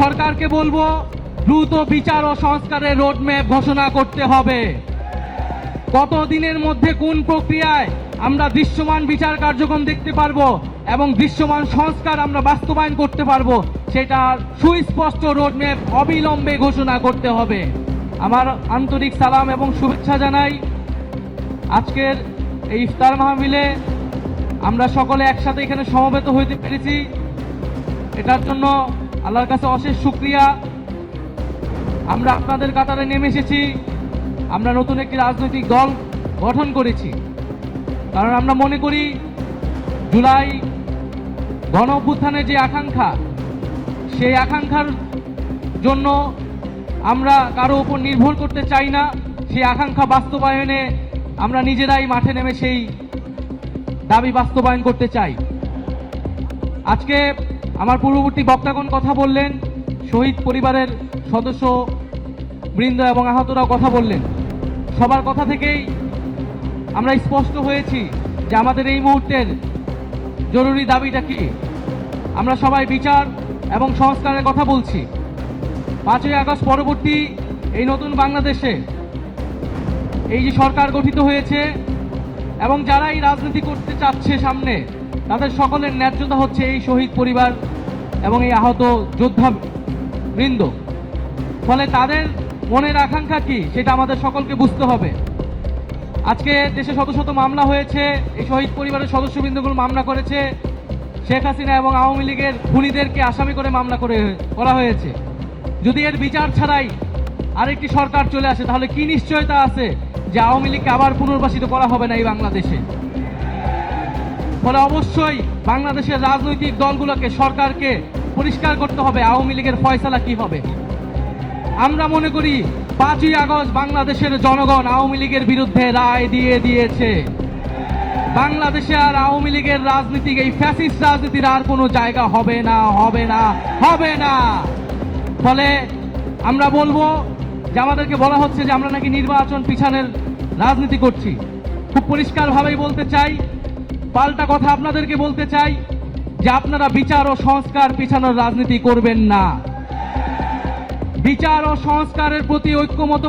সরকারকে বলব, দ্রুত বিচার ও সংস্কারের রোডম্যাপ ঘোষণা করতে হবে। কত দিনের মধ্যে কোন প্রক্রিয়ায় আমরা দৃশ্যমান বিচার কার্যক্রম দেখতে পারব এবং দৃশ্যমান সংস্কার আমরা বাস্তবায়ন করতে পারব, সেটা সুস্পষ্ট রোডম্যাপ অবিলম্বে ঘোষণা করতে হবে। আমার আন্তরিক সালাম এবং শুভেচ্ছা জানাই। আজকের এই ইফতার মাহফিলে আমরা সকলে একসাথে এখানে সমবেত হইতে পেরেছি। এটার জন্য আল্লাহর কাছে অশেষ শুক্রিয়া। আমরা আপনাদের কাতারে নেমে এসেছি। আমরা নতুন একটি রাজনৈতিক দল গঠন করেছি। কারণ আমরা মনে করি, জুলাই গণ অভ্যুত্থানের যে আকাঙ্ক্ষা, সেই আকাঙ্ক্ষার জন্য আমরা কারও উপর নির্ভর করতে চাই না। সেই আকাঙ্ক্ষা বাস্তবায়নে আমরা নিজেরাই মাঠে নেমে সেই দাবি বাস্তবায়ন করতে চাই। আজকে আমার পূর্ববর্তী বক্তাগণ কথা বললেন, শহীদ পরিবারের সদস্য বৃন্দ এবং আহতরাও কথা বললেন। সবার কথা থেকেই আমরা স্পষ্ট হয়েছি যে আমাদের এই মুহূর্তের জরুরি দাবিটা কি। আমরা সবাই বিচার এবং সংস্কারের কথা বলছি। পাঁচই আগস্ট পরবর্তী এই নতুন বাংলাদেশে এই যে সরকার গঠিত হয়েছে এবং যারা এই রাজনীতি করতে চাচ্ছে সামনে তাদের সকলের ন্যায্যতা হচ্ছে এই শহীদ পরিবার এবং এই আহত যোদ্ধা বৃন্দ। ফলে তাদের মনের আকাঙ্ক্ষা কি, সেটা আমাদের সকলকে বুঝতে হবে। আজকে দেশে শত শত মামলা হয়েছে, এই শহীদ পরিবারের সদস্যবৃন্দগুলো মামলা করেছে। শেখ হাসিনা এবং আওয়ামী লীগের খুনিদেরকে আসামি করে মামলা করে, করা হয়েছে। যদি এর বিচার ছাড়াই আরেকটি সরকার চলে আসে, তাহলে কি নিশ্চয়তা আছে যে আওয়ামী লীগকে আবার পুনর্বাসিত করা হবে না এই বাংলাদেশে? ফলে অবশ্যই বাংলাদেশের রাজনৈতিক দলগুলোকে, সরকারকে পরিষ্কার করতে হবে আওয়ামী লীগের ফয়সালা কি হবে। আমরা মনে করি পাঁচই আগস্ট বাংলাদেশের জনগণ আওয়ামী লীগের বিরুদ্ধে রায় দিয়ে দিয়েছে। বাংলাদেশে আর আওয়ামী লীগের রাজনীতি এই ফ্যাসিস্ট রাজনীতির আর কোনো জায়গা হবে না হবে না হবে না। ফলে আমরা বলব যে আমাদেরকে বলা হচ্ছে যে আমরা নাকি নির্বাচন পিছানের রাজনীতি করছি। খুব পরিষ্কারভাবেই বলতে চাই পাল্টা কথা আপনাদেরকে বলতে চাই যে আপনারা বিচার ও সংস্কার পিছানোর রাজনীতি করবেন না। বিচার ও সংস্কারের প্রতি ঐক্যমত